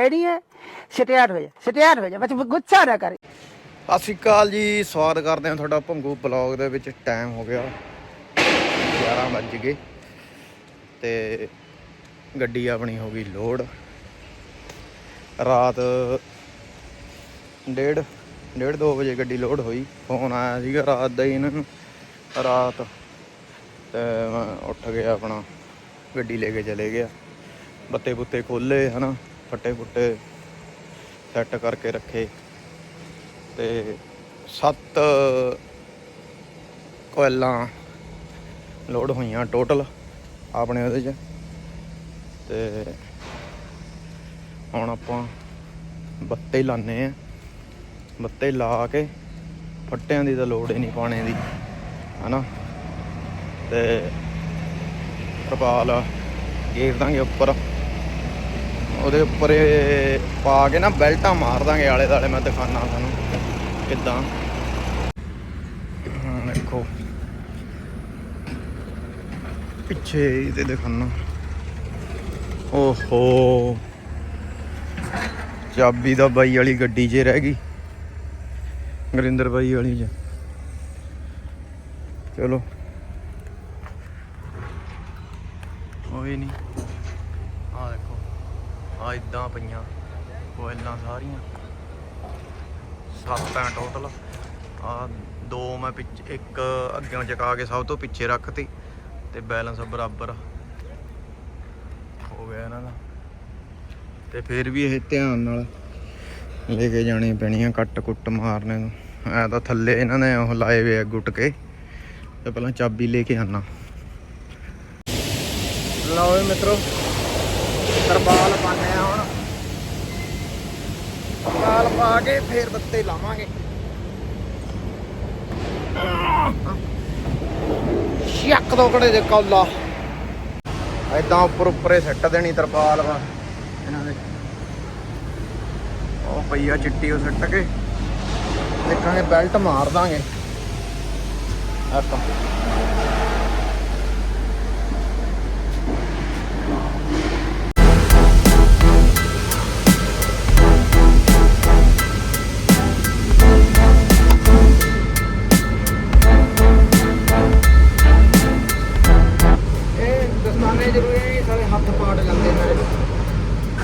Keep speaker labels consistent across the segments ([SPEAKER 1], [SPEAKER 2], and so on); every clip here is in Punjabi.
[SPEAKER 1] ਰੈਡੀ ਹੈ? ਸਟਿਆਰ ਹੋ ਜਾ ਸਟਿਆਰ ਹੋ ਜਾ ਬਸ ਗੁੱਸਾ ਨਾ ਕਰ।
[SPEAKER 2] ਸਤਿ ਸ਼੍ਰੀ ਅਕਾਲ ਜੀ, ਸਵਾਗਤ ਕਰਦੇ ਹਾਂ ਤੁਹਾਡਾ ਭੰਗੂ ਬਲੌਗ ਦੇ ਵਿੱਚ। ਟਾਈਮ ਹੋ ਗਿਆ 11 ਵੱਜ ਗਏ ਤੇ ਗੱਡੀ ਆਪਣੀ ਹੋ ਗਈ ਲੋਡ। ਰਾਤ ਡੇਢ ਡੇਢ 2 ਵਜੇ ਗੱਡੀ ਲੋਡ ਹੋਈ। ਫੋਨ ਆਇਆ ਸੀਗਾ ਰਾਤ ਦਾ ਹੀ ਇਹਨਾਂ ਨੂੰ। ਰਾਤ ਤੇ ਮੈਂ ਉੱਠ ਗਿਆ ਆਪਣਾ, ਗੱਡੀ ਲੈ ਕੇ ਚਲੇ ਗਿਆ। ਬੱਤੇ ਬੁੱਤੇ ਖੋਲੇ ਹਨਾ। ਫੱਟੇ ਫੁੱਟੇ ਸੈੱਟ ਕਰਕੇ ਰੱਖੇ ਤੇ ਸੱਤ ਕੋਇਲਾਂ ਲੋਡ ਹੋਈਆਂ ਟੋਟਲ ਆਪਣੇ ਉਹਦੇ 'ਚ ਤੇ ਹੁਣ ਆਪਾਂ ਬੱਤੇ ਲਾਣੇ ਆ ਬੱਤੇ ਲਾ ਕੇ ਫੱਟਿਆਂ ਦੀ ਤਾਂ ਲੋੜ ਹੀ ਨਹੀਂ ਪਾਣੇ ਦੀ, ਹਨਾ? ਤੇ ਤਰਪਾਲ ਗੇਰ ਦਾਂਗੇ ਉੱਪਰ। ਉਹਦੇ ਉੱਪਰ ਪਾ ਕੇ ਨਾ ਬੈਲਟਾਂ ਮਾਰ ਦਾਂਗੇ ਆਲੇ ਦਾਲੇ ਮੈਂ ਦਿਖਾਣਾ ਤੁਹਾਨੂੰ ਕਿੱਦਾਂ। ਦੇਖੋ। ਪਿੱਛੇ ਇਹਦੇ ਦਿਖਾਣਾ ਓਹੋ। ਚਾਬੀ ਦਾ ਬਾਈ ਵਾਲੀ ਗੱਡੀ 'ਚ ਰਹਿ ਗਈ। ਗਰਿੰਦਰ ਬਾਈ ਵਾਲੀ 'ਚ। ਚਲੋ। ਹੋਏ ਨਹੀਂ। ਆ ਇਦਾਂ ਪਈਆਂ। ਕੋਇਲਾਂ ਸਾਰੀਆਂ। ਸੱਤ ਆ ਟੋਟਲ ਆ ਦੋ ਮੈਂ ਪਿੱਛੇ, ਇੱਕ ਅੱਗਿਓਂ ਚਕਾ ਕੇ ਸਭ ਤੋਂ ਪਿੱਛੇ ਰੱਖਤੀ ਤੇ ਬੈਲੈਂਸ ਬਰਾਬਰ ਹੋ ਗਿਆ ਇਹਨਾਂ ਦਾ। ਤੇ ਫਿਰ ਵੀ ਇਹ ਧਿਆਨ ਨਾਲ ਲੈ ਕੇ ਜਾਣੀ ਪੈਣੀਆਂ ਕੱਟ ਕੁੱਟ ਮਾਰਨੇ ਨੂੰ। ਐ ਤਾਂ ਥੱਲੇ ਇਹਨਾਂ ਨੇ ਉਹ ਲਾਏ ਵੇ ਗੁੱਟ ਕੇ। ਤੇ ਪਹਿਲਾਂ ਚਾਬੀ ਲੈ ਕੇ ਆਣਾ ਲਓ ਵੀ ਮਿੱਤਰੋ, ਤਰਪਾਲ ਤਰਪਾਲ ਪਾ ਕੇ ਫੇਰ ਬੱਤੇ ਲਾਵਾਂਗੇ। ਸ਼ੱਕ ਦੋ ਦੇ ਕੌਲਾ। ਐਦਾਂ ਉੱਪਰ ਉੱਪਰੇ ਸੱਟ ਦੇਣੀ ਤਰਪਾਲ ਵਾ। ਇਹਨਾਂ ਦੇ। ਉਹ ਪਈਆ ਚਿੱਟੀ ਉਹ ਸੱਟ ਕੇ। ਦੇਖਾਂਗੇ ਬੈਲਟ ਮਾਰ ਦਾਂਗੇ। ਆਪਾਂ ਜ਼ਰੂਰੀ ਨਹੀਂ ਸਾਰੇ ਹੱਥ ਪਾੜ ਜਾਂਦੇ ਨੇ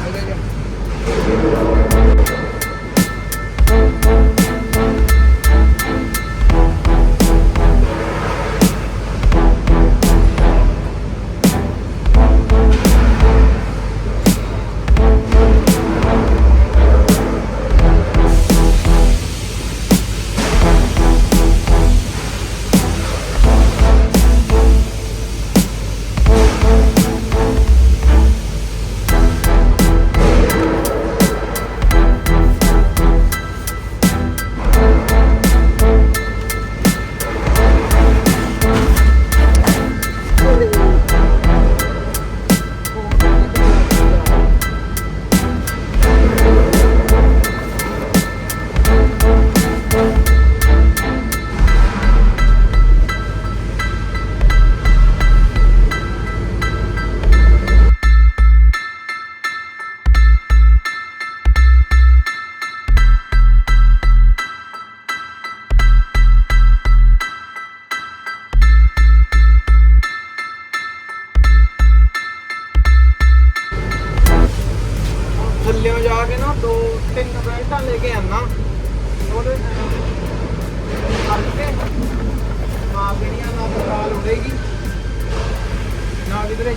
[SPEAKER 2] ਇਹਦੇ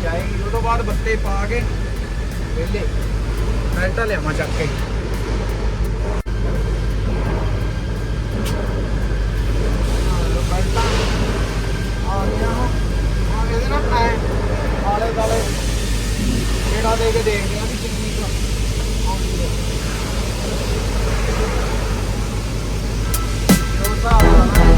[SPEAKER 2] ਜਾਏਗੀ ਉਹ ਤੋਂ ਬਾਅਦ ਬੱਤੇ ਪਾ ਕੇ ਵੇਲੇ ਬੈਲਟਾਂ ਲਿਆਵਾਂ ਚੱਕ ਕੇ। ਆਹ ਬੈਲਟਾਂ ਆ ਗਈਆਂ ਆ ਇਹਦੇ ਨਾਲ ਐ, ਆਲੇ ਦਾਲੇ ਜਿਹੜਾ ਦੇ ਕੇ ਦੇਖਦੇ ਆ ਵੀ ਕਿੰਨੀ ਕੁ ਆਉਂਦੀ ਹੈ। ਦੋ ਹਿਸਾਬ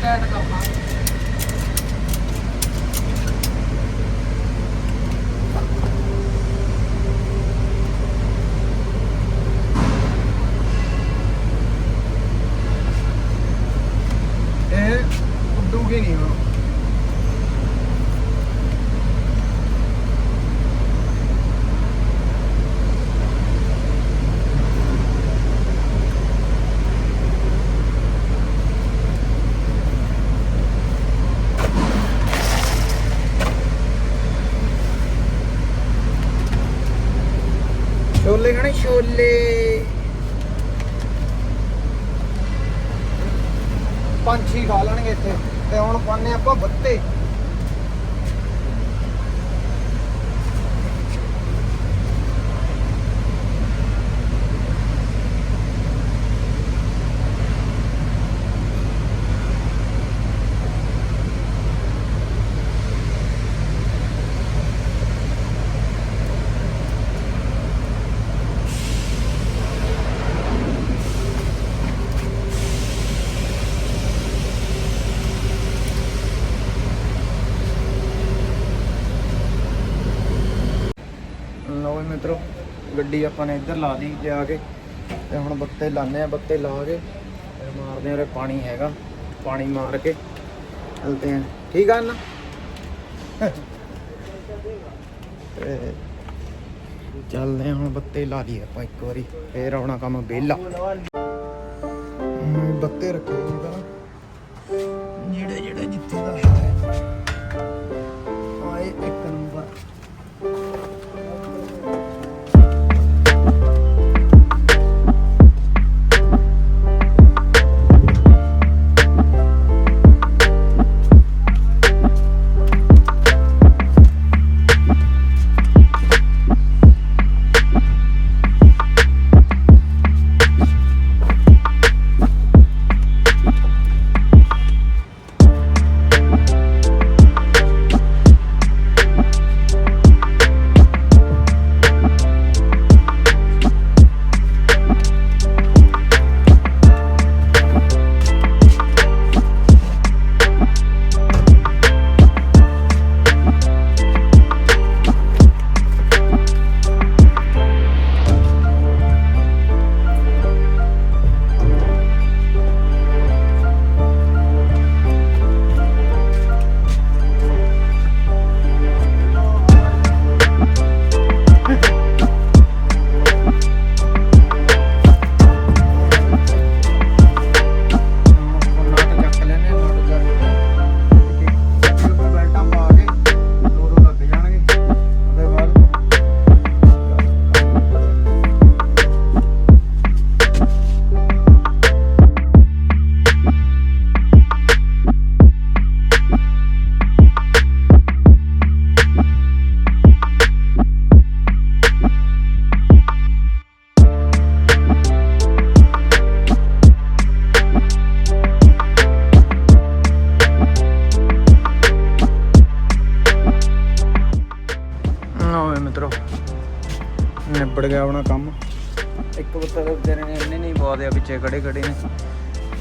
[SPEAKER 2] 在那个房子 ਪੰਛੀ ਖਾ ਲੈਣਗੇ ਇੱਥੇ। ਤੇ ਹੁਣ ਪਾਣੇ ਆਪਾਂ ਬੱਤੇ ਲਓ ਵੀ ਮਿੱਤਰੋ ਗੱਡੀ ਆਪਾਂ ਨੇ ਇੱਧਰ ਲਾ ਦੀ ਲਿਆ ਕੇ ਤੇ ਹੁਣ ਬੱਤੇ ਲਾਣੇ ਆ, ਬੱਤੇ ਲਾ ਕੇ ਤੇ ਮਾਰਦੇ ਆ ਉਰੇ ਪਾਣੀ ਹੈਗਾ, ਪਾਣੀ ਮਾਰ ਕੇ ਚਲਦੇ ਆ। ਠੀਕ ਆ ਨਾ? ਚੱਲਦੇ ਆ, ਹੁਣ ਬੱਤੇ ਲਾ ਲਈ ਆਪਾਂ ਇੱਕ ਵਾਰੀ, ਫੇਰ ਆਉਣਾ ਕੰਮ ਵਿਹਲਾ। ਬੱਤੇ ਰੱਖੇ ਜੀ ਤਾਂ ਜਿਹੜੇ ਜਿਹੜੇ ਜਿੱਥੇ ਦਾ ਨਿਬੜ ਗਿਆ ਆਪਣਾ ਕੰਮ। ਇੱਕ ਪੁੱਤਰ ਵਿਚਾਰੇ ਨੇ ਇਹਨੇ ਨਹੀਂ ਪਾ ਦਿਆ ਪਿੱਛੇ ਖੜੇ ਖੜੇ ਨੇ।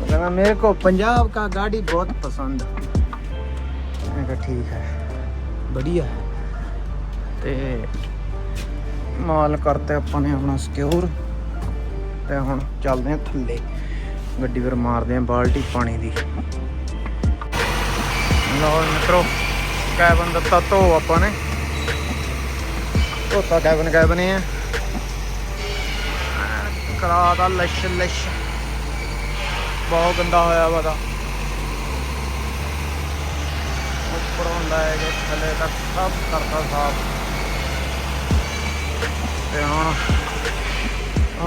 [SPEAKER 2] ਕਹਿੰਦਾ, ਮੇਰੇ ਕੋ ਪੰਜਾਬ ਕਾ ਗਾੜੀ ਬਹੁਤ ਪਸੰਦ ਮੈਂ ਕਿਹਾ, ਠੀਕ ਹੈ। ਵਧੀਆ ਹੈ। ਤੇ ਮਾਲ ਕਰਤੇ ਆਪਾਂ ਨੇ ਆਪਣਾ ਸਿਕਿਉਰ ਤੇ ਹੁਣ ਚੱਲਦੇ ਆ ਥੱਲੇ। ਗੱਡੀ ਫਿਰ ਮਾਰਦੇ ਆ ਬਾਲਟੀ ਪਾਣੀ ਦੀ। ਲਓ ਮਿੱਤਰੋ ਕੈਬਨ ਦਿੱਤਾ ਧੋ ਆਪਾਂ ਨੇ। ਧੋਤਾ ਕੈਬਨ ਕੈਬਨ ਹੈ ਕਰਾ ਦਾ ਲਸ਼ ਲਸ਼। ਬਹੁਤ ਗੰਦਾ ਹੋਇਆ ਵਾ ਤਾਂ ਉੱਪਰੋਂ ਲੈ ਕੇ ਥੱਲੇ ਤੱਕ ਸਭ ਕਰਤਾ ਸਾਫ਼। ਤੇ ਹੁਣ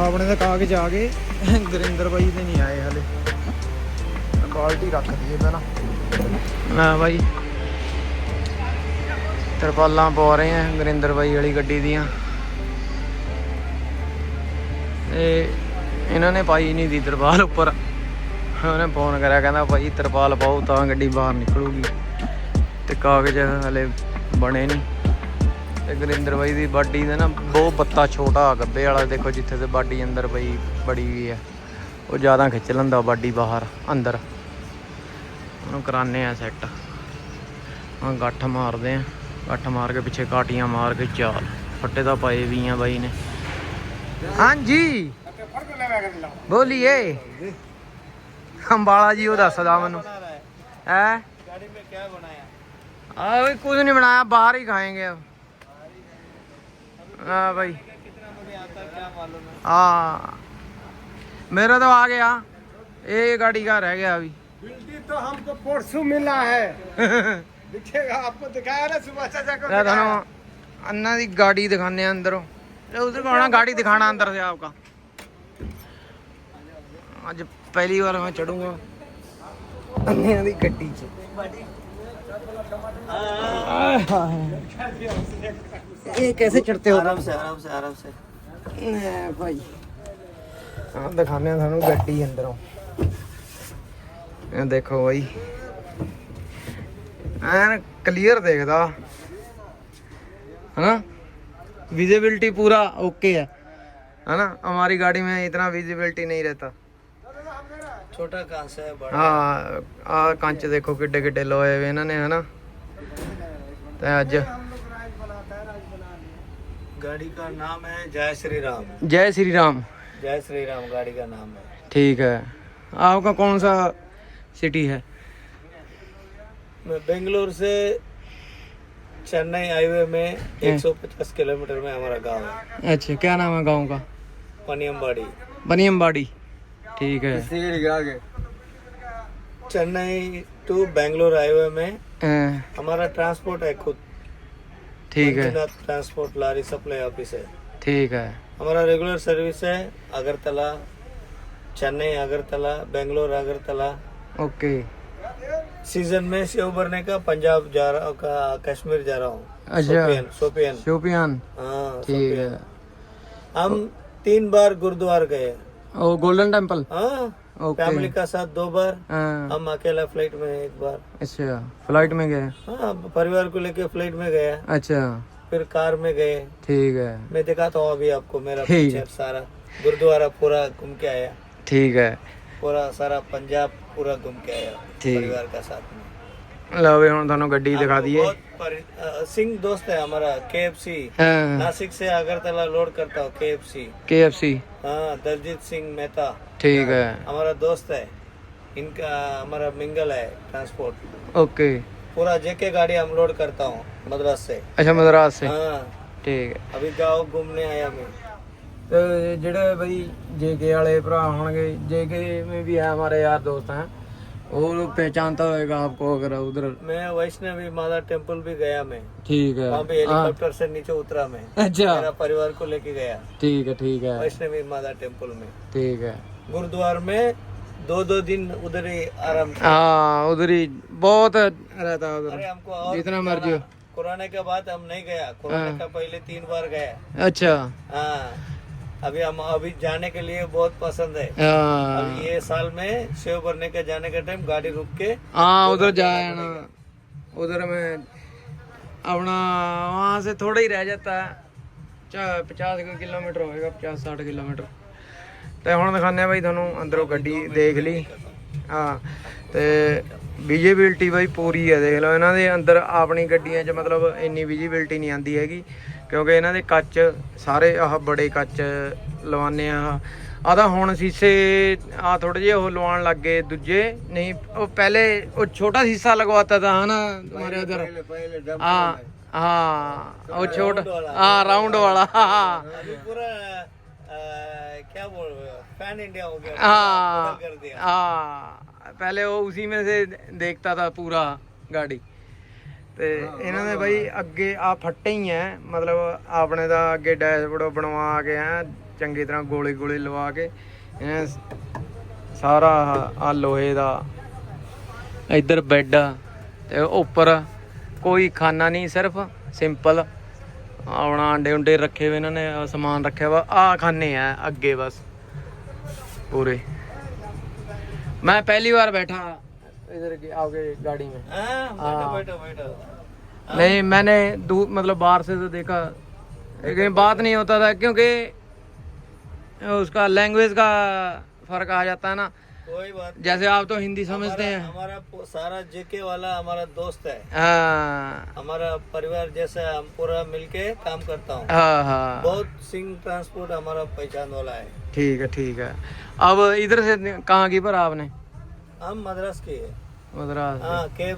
[SPEAKER 2] ਆਪਣੇ ਤਾਂ ਕਾਗਜ਼ ਆ ਗਏ। ਗੁਰਿੰਦਰ ਬਾਈ ਤੇ ਨਹੀਂ ਆਏ ਹਲੇ। ਬਾਲਟੀ ਰੱਖ ਦਈਏ ਪਹਿਲਾਂ। ਲੈ ਬਾਈ। ਤਰਪਾਲਾਂ ਪਾ ਰਹੇ ਆ ਗੁਰਿੰਦਰ ਬਾਈ ਵਾਲੀ ਗੱਡੀ ਦੀਆਂ। ਤੇ ਇਹਨਾਂ ਨੇ ਪਾਈ ਨਹੀਂ ਦੀ ਤਰਪਾਲ ਉੱਪਰ। ਉਹਨੇ ਫੋਨ ਕਰਿਆ, ਕਹਿੰਦਾ ਭਾਈ ਤਰਪਾਲ ਪਾਓ ਤਾਂ ਗੱਡੀ ਬਾਹਰ ਨਿਕਲੂਗੀ। ਤੇ ਕਾਗਜ਼ ਹਲੇ ਬਣੇ ਨਹੀਂ। ਤੇ ਗੁਰਿੰਦਰ ਬਾਈ ਦੀ ਬਾਡੀ ਦਾ ਨਾ ਬਹੁਤ ਬੱਤਾ ਛੋਟਾ ਆ, ਗੱਬੇ ਵਾਲਾ ਦੇਖੋ ਜਿੱਥੇ ਤੇ ਬਾਡੀ ਅੰਦਰ ਪਈ ਬੜੀ ਵੀ ਆ। ਉਹ ਜ਼ਿਆਦਾ ਖਿੱਚ ਲੈਂਦਾ ਬਾਡੀ ਬਾਹਰ, ਅੰਦਰ। ਉਹਨੂੰ ਕਰਾਨੇ ਆ ਸੈੱਟ ਹਾਂ ਗੱਠ ਮਾਰਦੇ ਆ। ਗੱਠ ਮਾਰ ਕੇ ਪਿੱਛੇ ਕਾਟੀਆਂ ਮਾਰ ਕੇ ਚਾਲ। ਫੱਟੇ ਤਾਂ ਪਾਏ ਵੀ ਆ ਬਾਈ ਨੇ। ਹਾਂਜੀ ਬੋਲੀਏ ਅੰਬਾਲਾ ਜੀ ਉਹ ਦੱਸਦਾ ਮੈਨੂੰ ਹੈ
[SPEAKER 3] ਗਾੜੀ ਮੇ ਕੀ ਬਣਾਇਆ
[SPEAKER 2] ਆ ਵੀ ਕੁਝ ਨਹੀਂ ਬਣਾਇਆ ਬਾਹਰ ਹੀ
[SPEAKER 3] ਖਾਏਗੇ ਆ ਭਾਈ
[SPEAKER 2] ਆ मेरा तो आ गया ये गाड़ी का रह गया अभी
[SPEAKER 3] बिल्टी तो हमको परसों मिला है दिखेगा आपको दिखाया ना सुबह चाचा को
[SPEAKER 2] अन्ना की गाड़ी दिखाने अंदरों उधर को आना गाड़ी दिखाना अंदर से आपका आज पहली बार मैं चढ़ूंगा अन्ने दी गड्डी च ये कैसे चढ़ते हो
[SPEAKER 3] आराम से आराम से आराम से
[SPEAKER 2] ਲੈ ਭਾਈ ਆ ਦਿਖਾਉਂਦੇ ਆ ਤੁਹਾਨੂੰ ਗੱਡੀ ਅੰਦਰੋਂ ਇਹ ਦੇਖੋ ਭਾਈ ਐਨ ਕਲੀਅਰ ਦੇਖਦਾ है ना विजिबिलिटी पूरा ओके है। है ना? हमारी गाड़ी में इतना विजिबिलिटी नहीं रहता।
[SPEAKER 3] छोटा कांच है बड़ा।
[SPEAKER 2] हाँ कांच देखो किड्डे किड्डे लोए हुए इन्होंने है ना? तो अज
[SPEAKER 3] गाड़ी का नाम है जय श्री राम
[SPEAKER 2] जय श्री राम
[SPEAKER 3] जय श्री राम गाड़ी का नाम है।
[SPEAKER 2] ठीक है। आपका कौन सा सिटी है?
[SPEAKER 3] मैं बेंगलोर से चेन्नई हाईवे में 150 किलोमीटर में हमारा गाँव है।
[SPEAKER 2] अच्छा क्या नाम है गाँव का?
[SPEAKER 3] पनियमबाड़ी।
[SPEAKER 2] बनियमबाड़ी ठीक है।
[SPEAKER 3] चेन्नई टू बेंगलोर हाईवे में
[SPEAKER 2] हाँ,
[SPEAKER 3] हमारा ट्रांसपोर्ट है खुद।
[SPEAKER 2] ठीक है।
[SPEAKER 3] ट्रांसपोर्ट लारी सप्लाई ऑफ़िस है।
[SPEAKER 2] ठीक है।
[SPEAKER 3] हमारा रेगुलर सर्विस है अगरतला चेन्नई अगरतला बेंगलोर अगरतला।
[SPEAKER 2] ओके।
[SPEAKER 3] सीज़न में सेव भरने का पंजाब जा रहा का कश्मीर जा रहा हूँ।
[SPEAKER 2] अच्छा।
[SPEAKER 3] सोपियन सोपियन
[SPEAKER 2] शोपियान।
[SPEAKER 3] हाँ
[SPEAKER 2] ठीक है।
[SPEAKER 3] हम तीन बार गुरुद्वार गए।
[SPEAKER 2] ओ गोल्डन टेंपल
[SPEAKER 3] हाँ
[SPEAKER 2] ओके।
[SPEAKER 3] फैमिली का साथ दो बार।
[SPEAKER 2] हाँ,
[SPEAKER 3] हम अकेला फ़्लाइट में एक बार।
[SPEAKER 2] अच्छा फ़्लाइट में गए?
[SPEAKER 3] हाँ परिवार को लेके फ़्लाइट में गया।
[SPEAKER 2] अच्छा।
[SPEAKER 3] फिर कार में गए।
[SPEAKER 2] ठीक है।
[SPEAKER 3] मैं दिखाता हूँ अभी आपको मेरा। सारा। गुरुद्वारा पूरा घूम के आया।
[SPEAKER 2] ठीक है।
[SPEAKER 3] पूरा सारा पंजाब पूरा घूम के आया
[SPEAKER 2] ठीक।
[SPEAKER 3] परिवार का साथ में
[SPEAKER 2] ਲਓ ਵੀ ਹੁਣ ਤੁਹਾਨੂੰ ਗੱਡੀ ਦਿਖਾ
[SPEAKER 3] आपको
[SPEAKER 2] ਦਈਏ
[SPEAKER 3] बहुत परि- अ, सिंह दोस्त है हमारा के
[SPEAKER 2] ਹਾਂ
[SPEAKER 3] नासिक से अगरतला लोड करता हूँ के
[SPEAKER 2] KFC
[SPEAKER 3] हाँ दलजीत सिंह मेहता
[SPEAKER 2] ठीक है
[SPEAKER 3] हमारा दोस्त है इनका हमारा मिंगल है ट्रांसपोर्ट
[SPEAKER 2] ओके
[SPEAKER 3] पूरा जेके गाड़ी हम लोड करता हूँ मद्रास से
[SPEAKER 2] ਅੱਛਾ ਮਦਰਾਸ ਸੇ
[SPEAKER 3] हाँ
[SPEAKER 2] ਠੀਕ ਹੈ
[SPEAKER 3] अभी गाँव घूमने आया मैं
[SPEAKER 2] ਤੇ ਜਿਹੜੇ ਬਈ ਜੇਕੇ ਵਾਲੇ ਭਰਾ ਹੋਣਗੇ ਜੇਕੇ में भी है हमारे यार दोस्त हैं वो लोग पहचानता होगा आपको अगर उधर
[SPEAKER 3] मैं वैष्णवी माता टेम्पल भी गया मैं
[SPEAKER 2] ठीक है
[SPEAKER 3] वहाँ पे हेलीकॉप्टर से नीचे उतरा मैं
[SPEAKER 2] अच्छा
[SPEAKER 3] मेरा परिवार को लेके गया
[SPEAKER 2] ठीक है ठीक है
[SPEAKER 3] वैष्णवी माता टेम्पल में
[SPEAKER 2] ठीक है
[SPEAKER 3] गुरुद्वार में दो दो दिन उधर ही आराम किया।
[SPEAKER 2] हाँ उधर ही बहुत रहता है
[SPEAKER 3] अरे
[SPEAKER 2] उधर
[SPEAKER 3] हमको और
[SPEAKER 2] जितना
[SPEAKER 3] भी
[SPEAKER 2] मर्जी हो।
[SPEAKER 3] जाना। कोरोना के बाद हम नहीं गया कोरोना का पहले तीन बार गया
[SPEAKER 2] अच्छा
[SPEAKER 3] हाँ अभी हम अभी जाने के लिए बहुत पसंद है
[SPEAKER 2] हाँ
[SPEAKER 3] अभी ये साल में सेव भरने के जाने के टाइम गाड़ी रुक के
[SPEAKER 2] हाँ उधर जाए ना उधर में अपना वहाँ से थोड़ा ही रह जाता है चा- पचास ਕੁ ਕਿਲੋਮੀਟਰ ਹੋਏਗਾ 50 60 ਕਿਲੋਮੀਟਰ ਤੇ ਹੁਣ ਦਿਖਾਉਂਦੇ ਆ ਬਾਈ ਤੁਹਾਨੂੰ ਅੰਦਰੋਂ ਗੱਡੀ ਦੇਖ ਲਈ ਹਾਂ ਤੇ ਵਿਜੀਬਿਲਟੀ ਬਾਈ ਪੂਰੀ ਹੈ ਦੇਖ ਲਓ ਇਹਨਾਂ ਦੇ ਅੰਦਰ ਆਪਣੀ ਗੱਡੀਆਂ 'ਚ ਮਤਲਬ ਇੰਨੀ ਵਿਜੀਬਿਲਟੀ ਨਹੀਂ ਆਂਦੀ ਹੈਗੀ ਕਿਉਂਕਿ ਇਹਨਾਂ ਦੇ ਕੱਚ ਸਾਰੇ ਆਹ ਬੜੇ ਕੱਚ ਲਵਾਨੇ ਆ ਆ ਤਾਂ ਹੁਣ ਸੀਸੇ ਆ ਥੋੜੇ ਜਿਹੇ ਉਹ ਲਵਾਉਣ ਲੱਗ ਗਏ ਦੂਜੇ ਨਹੀਂ ਉਹ ਪਹਿਲੇ ਉਹ ਛੋਟਾ ਸੀਸਾ ਲਗਵਾਤਾ था है ना तुम्हारे उधर
[SPEAKER 3] पहले
[SPEAKER 2] हाँ हाँ वो छोटा हाँ राउंड वाला हाँ
[SPEAKER 3] अभी पूरा क्या बोल रहे हो फैन इंडिया हो गया
[SPEAKER 2] हाँ
[SPEAKER 3] बदल कर दिया
[SPEAKER 2] हाँ पहले वो उसी में से देखता था पूरा गाड़ी ਤੇ ਇਹਨਾਂ ਨੇ ਬਾਈ ਅੱਗੇ ਆ ਫੱਟੇ ਹੀ ਐ, ਮਤਲਬ ਆਪਣੇ ਦਾ ਅੱਗੇ ਡੈਸ਼ਬੋਰਡ ਬਣਵਾ ਕੇ ਐ, ਚੰਗੀ ਤਰ੍ਹਾਂ ਗੋਲੀ ਗੋਲੀ ਲਵਾ ਕੇ ਸਾਰਾ ਆ ਲੋਹੇ ਦਾ। ਇੱਧਰ ਬੈੱਡ ਤੇ ਉੱਪਰ ਕੋਈ ਖਾਨਾ ਨਹੀਂ, ਸਿਰਫ ਸਿੰਪਲ ਆਉਣਾ ਆਂਡੇ ਉਂਡੇ ਰੱਖੇ ਹੋਏ ਇਹਨਾਂ ਨੇ ਸਮਾਨ ਰੱਖਿਆ ਵਾ, ਆ ਖਾਨੇ ਆ ਅੱਗੇ ਬਸ, ਪੂਰੇ। ਮੈਂ ਪਹਿਲੀ ਵਾਰ ਬੈਠਾ। इधर की आपके गाड़ी में?
[SPEAKER 3] हाँ, बैठो बैठो बैठो।
[SPEAKER 2] नहीं मैंने दू मतलब बाहर से तो देखा। लेकिन बात नहीं होता था क्योंकि उसका लैंग्वेज का फ़र्क आ जाता है ना।
[SPEAKER 3] कोई बात
[SPEAKER 2] जैसे आप तो हिंदी समझते हैं।
[SPEAKER 3] हमारा सारा जेके वाला हमारा दोस्त है।
[SPEAKER 2] हाँ।
[SPEAKER 3] हमारा परिवार जैसा हम पूरा मिलके काम करता हूँ।
[SPEAKER 2] हाँ हाँ।
[SPEAKER 3] बहुत सिंह ट्रांसपोर्ट हमारा पहचान वाला है।
[SPEAKER 2] ठीक है ठीक है। अब इधर से कहाँ की पर आपने?
[SPEAKER 3] हम मद्रास के हैं।
[SPEAKER 2] मद्रास से।
[SPEAKER 3] हाँ के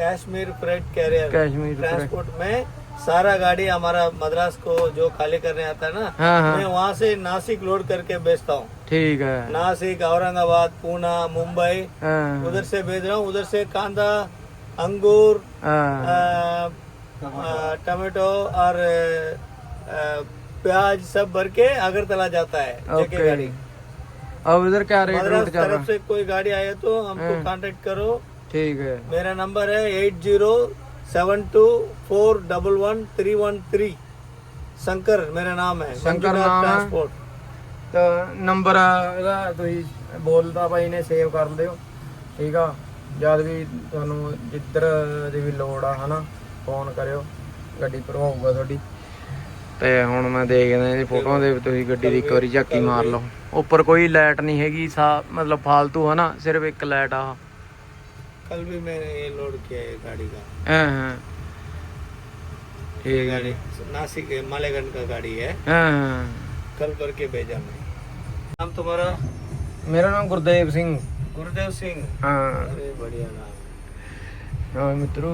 [SPEAKER 3] Kashmir freight carrier
[SPEAKER 2] Kashmir freight.
[SPEAKER 3] Transport में सारा गाड़ी हमारा मद्रास को जो खाली करने आता है ना
[SPEAKER 2] हाँ हाँ
[SPEAKER 3] मैं वहाँ से नासिक लोड करके बेचता हूँ
[SPEAKER 2] ठीक है
[SPEAKER 3] नासिक औरंगाबाद पूना मुंबई
[SPEAKER 2] हाँ
[SPEAKER 3] उधर से भेज रहा हूँ उधर से कांदा अंगूर
[SPEAKER 2] हाँ
[SPEAKER 3] अ, अ, टमाटो और अ, प्याज सब भर के अगरतला जाता है जेके
[SPEAKER 2] ओके
[SPEAKER 3] गाड़ी
[SPEAKER 2] अब इधर क्या रेट
[SPEAKER 3] मद्रास
[SPEAKER 2] रूट चल रहा
[SPEAKER 3] तरफ से कोई गाड़ी आए तो हमको
[SPEAKER 2] हाँ।
[SPEAKER 3] कांटेक्ट करो
[SPEAKER 2] ठीक है
[SPEAKER 3] मेरा नंबर है eight zero seven two four double one three one three Shankar मेरा नाम है
[SPEAKER 2] शंकर
[SPEAKER 3] मंजूनाथ
[SPEAKER 2] नाम है?
[SPEAKER 3] ट्रांसपोर्ट
[SPEAKER 2] ਤਾਂ ਨੰਬਰ ਇਹਦਾ ਤੁਸੀਂ ਬੋਲਦਾ ਭਾਈ ਨੇ ਸੇਵ ਕਰ ਲਿਓ ਠੀਕ ਆ ਜਦ ਵੀ ਤੁਹਾਨੂੰ ਜਿੱਧਰ ਦੀ ਵੀ ਲੋੜ ਆ ਹਨਾ ਫੋਨ ਕਰਿਓ ਗੱਡੀ ਭਰਵਾਊਗਾ ਤੁਹਾਡੀ ਤੇ ਹੁਣ ਮੈਂ ਦੇਖਦਾ ਇਹਦੀ ਫੋਟੋਆਂ ਦੇ ਤੁਸੀਂ ਗੱਡੀ ਦੀ ਇੱਕ ਵਾਰੀ ਝਾਕੀ ਮਾਰ ਲਓ ਉੱਪਰ ਕੋਈ ਲਾਈਟ ਨਹੀਂ ਹੈਗੀ ਸਾ ਮਤਲਬ ਫਾਲਤੂ ਹਨਾ ਸਿਰਫ ਇੱਕ ਲਾਈਟ ਆ
[SPEAKER 3] कल भी मैंने ये लोड किया है गाड़ी का
[SPEAKER 2] ਹਾਂ ਹਾਂ
[SPEAKER 3] ये
[SPEAKER 2] ਠੀਕ ਹੈ
[SPEAKER 3] गाड़ी नासिक मालेगंज का गाड़ी है
[SPEAKER 2] ਹਾਂ ਹਾਂ
[SPEAKER 3] कल भर के भेजा मैं नाम तुम्हारा
[SPEAKER 2] ਮੇਰਾ ਨਾਮ ਗੁਰਦੇਵ ਸਿੰਘ
[SPEAKER 3] गुरुदेव सिंह
[SPEAKER 2] ਹਾਂ
[SPEAKER 3] अरे बढ़िया नाम
[SPEAKER 2] ਹਾਂ ਮਿੱਤਰੋ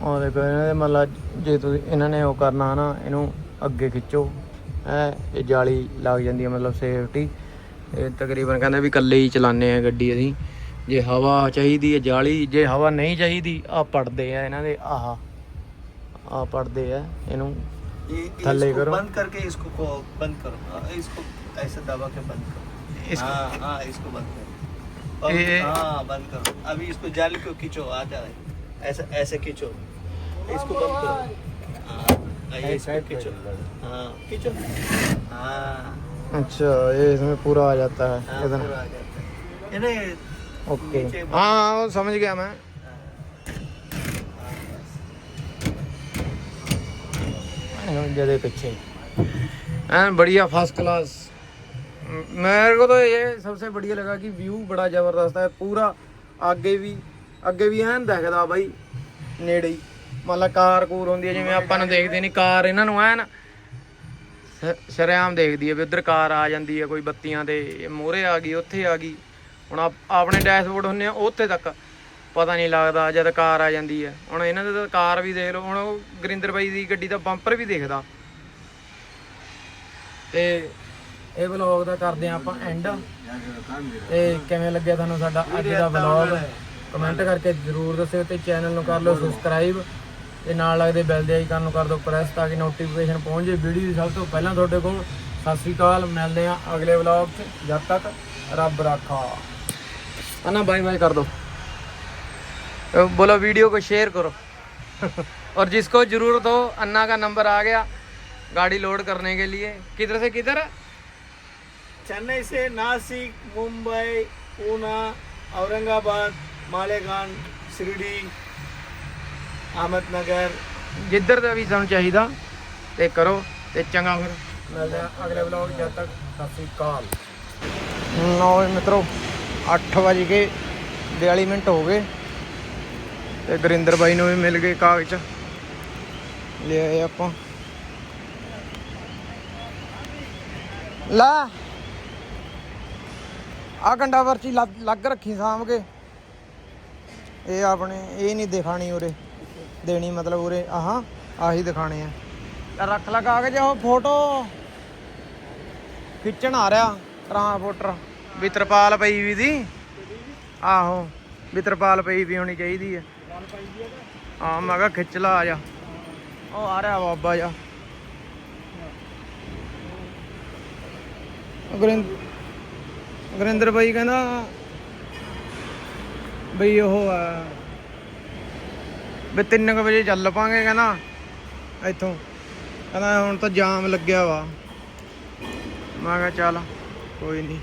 [SPEAKER 2] ਉਹ ਦੇਖੋ ਇਹਨਾਂ ਦੇ ਮਤਲਬ ਜੇ ਤੁਸੀਂ ਇਹਨਾਂ ਨੇ ਉਹ ਕਰਨਾ ਨਾ ਇਹਨੂੰ ਅੱਗੇ ਖਿੱਚੋ ਹੈ ਇਹ ਜਾਲੀ ਲੱਗ ਜਾਂਦੀ ਹੈ ਮਤਲਬ ਸੇਫਟੀ ਇਹ ਤਕਰੀਬਨ ਕਹਿੰਦੇ ਵੀ ਇਕੱਲੇ ਹੀ ਚਲਾਉਂਦੇ ਆ ਗੱਡੀ ਅਸੀਂ ਜੇ ਹਵਾ ਚਾਹੀਦੀ ਹੈ ਜਾਲੀ ਜੇ ਹਵਾ ਨਹੀਂ ਚਾਹੀਦੀ ਆ ਪੜਦੇ ਆ ਇਹਨਾਂ ਦੇ ਆਹ ਆ ਪੜਦੇ ਆ ਇਹਨੂੰ
[SPEAKER 3] ये
[SPEAKER 2] थल्ले
[SPEAKER 3] इसको
[SPEAKER 2] करो।
[SPEAKER 3] बंद करके इसको को बंद करो हाँ, इसको ऐसे दबा के बंद करो
[SPEAKER 2] इसको-
[SPEAKER 3] हाँ हाँ इसको बंद करो अब-
[SPEAKER 2] ये-
[SPEAKER 3] हाँ बंद करो अभी इसको जाली को खींचो आ जाए ऐसे ऐसे खींचो इसको बंद करो हाँ ये इसको खींचो हाँ खींचो हाँ
[SPEAKER 2] अच्छा ये इसमें पूरा आ जाता है
[SPEAKER 3] हाँ,
[SPEAKER 2] इधर
[SPEAKER 3] पूरा आ जाता है ये नहीं
[SPEAKER 2] ओके
[SPEAKER 3] नीचे
[SPEAKER 2] हाँ वो समझ गया मैं जदे पीछे एन बढ़िया फर्स्ट क्लास मेरे को तो ये सबसे बढ़िया लगा कि व्यू बड़ा ਜ਼ਬਰਦਸਤ ਹੈ ਪੂਰਾ ਅੱਗੇ ਵੀ ਅੱਗੇ ਵੀ ਐਨ ਦਿਖਦਾ ਬਾਈ ਨੇੜੇ ਹੀ ਮਤਲਬ ਕਾਰ ਕੂਰ ਹੁੰਦੀ ਹੈ ਜਿਵੇਂ ਆਪਾਂ ਨੂੰ ਦੇਖਦੇ ਨਹੀਂ ਕਾਰ ਇਹਨਾਂ ਨੂੰ ਐਨ ਸ- ਸ਼ਰੇਆਮ ਦੇਖਦੀ ਹੈ ਵੀ ਉਧਰ ਕਾਰ ਆ ਜਾਂਦੀ ਹੈ, ਕੋਈ ਬੱਤੀਆਂ ਤੇ ਮੋਹਰੇ ਆ ਗਈ, ਉੱਥੇ ਆ ਗਈ। ਹੁਣ ਆਪਣੇ ਡੈਸ਼ਬੋਰਡ ਹੁੰਨੇ ਆ, ਉੱਥੇ ਤੱਕ। ਪਤਾ ਨਹੀਂ ਲੱਗਦਾ, ਜਦ ਕਾਰ ਆ ਜਾਂਦੀ ਹੈ। ਹੁਣ ਇਹਨਾਂ ਦੇ ਤਾਂ ਕਾਰ ਵੀ ਦੇਖ ਲਓ, ਹੁਣ ਉਹ ਬਾਈ ਦੀ ਗੱਡੀ ਦਾ ਬੰਪਰ ਵੀ ਦੇਖਦਾ। ਤੇ ਇਹ ਵਲੌਗ ਦਾ ਕਰਦੇ ਆ ਆਪਾਂ ਐਂਡ ਤੇ ਕਿਵੇਂ ਲੱਗਿਆ ਤੁਹਾਨੂੰ ਸਾਡਾ ਅੱਜ ਦਾ ਵਲੌਗ ਕਮੈਂਟ ਕਰਕੇ ਜਰੂਰ ਦੱਸਿਓ ਤੇ ਚੈਨਲ ਨੂੰ ਕਰ ਲਓ ਸਬਸਕ੍ਰਾਈਬ ਤੇ ਨਾਲ ਲੱਗਦੇ ਬੈਲ ਦੇ ਆਈਕਨ ਨੂੰ ਕਰ ਦਿਓ ਪ੍ਰੈਸ ਤਾਂ ਕਿ ਨੋਟੀਫਿਕੇਸ਼ਨ ਪਹੁੰਚ ਜੇ ਵੀਡੀਓ ਦੀ ਸਭ ਤੋਂ ਪਹਿਲਾਂ ਤੁਹਾਡੇ ਕੋਲ ਸਤਿ ਸ਼੍ਰੀ ਅਕਾਲ ਮਿਲਦੇ ਆ ਅਗਲੇ ਵਲੌਗ 'ਚ ਜਦ ਤੱਕ ਰੱਬ ਰਾਖਾ अन्ना बाय बाय कर दो तो बोलो वीडियो को शेयर करो और जिसको जरूरत हो अन्ना का नंबर आ गया गाड़ी लोड करने के लिए किधर से किधर
[SPEAKER 3] चेन्नई से नासिक मुंबई पूना औरंगाबाद मालेगांव शिरडी ਅਹਿਮਦ ਨਗਰ
[SPEAKER 2] ਜਿੱਧਰ ਦਾ ਵੀ ਸਾਨੂੰ ਚਾਹੀਦਾ ਤੇ ਕਰੋ ਤੇ ਚੰਗਾ ਫਿਰ। ਅਗਲੇ ਵਲੌਗ ਜਦ ਤੱਕ। ਸਤਿ ਸ੍ਰੀ ਨੋ ਮਿੱਤਰੋ 8 ਵਜੇ ਕੇ 42 ਮਿੰਟ ਹੋ ਗਏ। ਤੇ ਗੁਰਿੰਦਰ ਬਾਈ ਨੂੰ ਵੀ ਮਿਲ ਗਏ ਕਾਗਜ਼। ਲੈ ਆਏ ਆਪਾਂ। ਲਾ। ਆ ਕੰਡਾ ਵਰਚੀ ਲੱਗ ਰੱਖੀ ਸਾਂਭ ਕੇ। ਇਹ ਆਪਣੇ ਇਹ ਨਹੀਂ ਦਿਖਾਣੀ ਉਰੇ। ਦੇਣੀ ਮਤਲਬ ਉਰੇ, ਆਹਾਂ, ਆਹੀ ਦਿਖਾਣੇ ਆ। ਰੱਖ ਲਾ ਕਾਗਜ਼, ਉਹ ਫੋਟੋ ਖਿੱਚਣ ਆ ਰਿਹਾ ਟਰਾਂਸਪੋਰਟਰ ਵੀ ਤਰਪਾਲ ਪਈ ਵੀ ਦੀ। ਆਹੋ, ਵੀ ਤਰਪਾਲ ਪਈ ਵੀ ਹੋਣੀ ਚਾਹੀਦੀ ਹੈ ਹਾਂ, ਮੈਂ ਕਿਹਾ ਖਿੱਚ ਲਾ ਆ ਜਾ। ਉਹ ਆ ਰਿਹਾ ਬਾਬਾ ਜਾ ਗੁਰਿੰਦ ਗੁਰਿੰਦਰ ਬਾਈ ਕਹਿੰਦਾ, ਬਈ ਉਹ ਆ। ਵੀ 3 ਵਜੇ ਚੱਲ ਪਾਂਗੇ ਕਹਿੰਦਾ, ਇੱਥੋਂ। ਕਹਿੰਦਾ ਹੁਣ ਤਾਂ ਜਾਮ ਲੱਗਿਆ ਵਾ। ਮੈਂ ਕਿਹਾ ਚੱਲ, ਕੋਈ ਨਹੀਂ